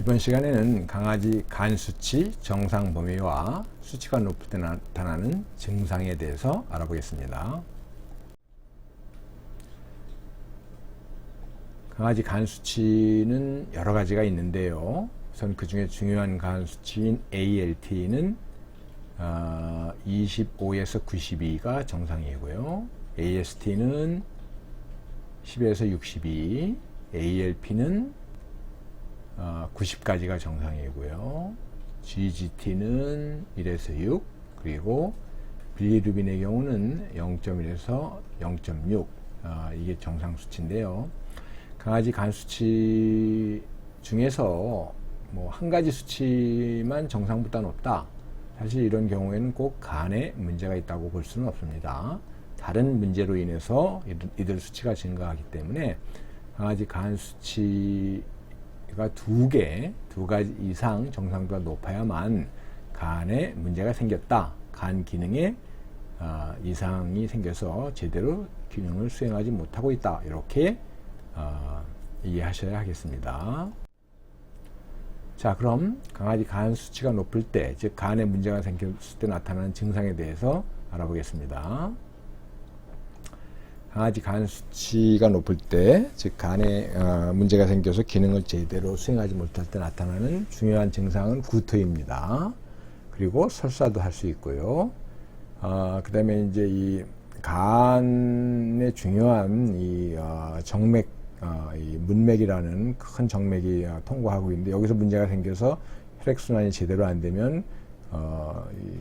이번 시간에는 강아지 간 수치 정상 범위와 수치가 높을 때 나타나는 증상에 대해서 알아보겠습니다. 강아지 간 수치는 여러 가지가 있는데요. 우선 그 중에 중요한 간 수치인 ALT는 어, 25에서 92가 정상이고요. AST는 10에서 62, ALP는 어, 90까지가 정상이고요. GGT는 1에서 6, 그리고 빌리루빈의 경우는 0.1에서 0.6, 어, 이게 정상 수치인데요. 강아지 간 수치 중에서 뭐 한 가지 수치만 정상보다 높다. 사실 이런 경우에는 꼭 간에 문제가 있다고 볼 수는 없습니다. 다른 문제로 인해서 이들, 이들 수치가 증가하기 때문에 강아지 간 수치 가두 개, 두 가지 이상 정상보다 높아야만 간에 문제가 생겼다. 간 기능에 어, 이상이 생겨서 제대로 기능을 수행하지 못하고 있다. 이렇게 어, 이해하셔야 하겠습니다. 자, 그럼 강아지 간 수치가 높을 때, 즉 간에 문제가 생겼을 때 나타나는 증상에 대해서 알아보겠습니다. 강아지 간 수치가 높을 때, 즉 간에 어, 문제가 생겨서 기능을 제대로 수행하지 못할 때 나타나는 중요한 증상은 구토입니다. 그리고 설사도 할 수 있고요. 어, 그다음에 이제 이 간의 중요한 이 어, 정맥, 어, 이 문맥이라는 큰 정맥이 어, 통과하고 있는데 여기서 문제가 생겨서 혈액 순환이 제대로 안 되면 어, 이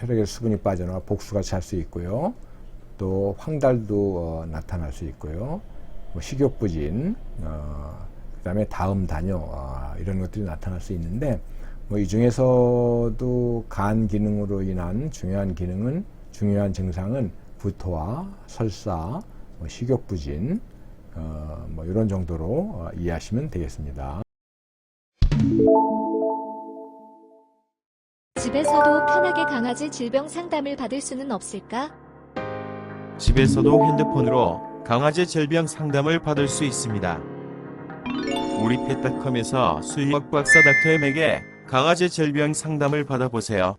혈액에 수분이 빠져나와 복수가 찰 수 있고요. 또 황달도 어, 나타날 수 있고요. 뭐 식욕부진, 어, 그 다음에 다음 단요 어, 이런 것들이 나타날 수 있는데 뭐 이 중에서도 간 기능으로 인한 중요한 기능은 중요한 증상은 구토와 설사, 뭐 식욕부진, 어, 뭐 이런 정도로 어, 이해하시면 되겠습니다. 집에서도 편하게 강아지 질병 상담을 받을 수는 없을까? 집에서도 핸드폰으로 강아지 질병 상담을 받을 수 있습니다. 우리 펫닷컴에서 수의학 박사 닥터엠에게 강아지 질병 상담을 받아보세요.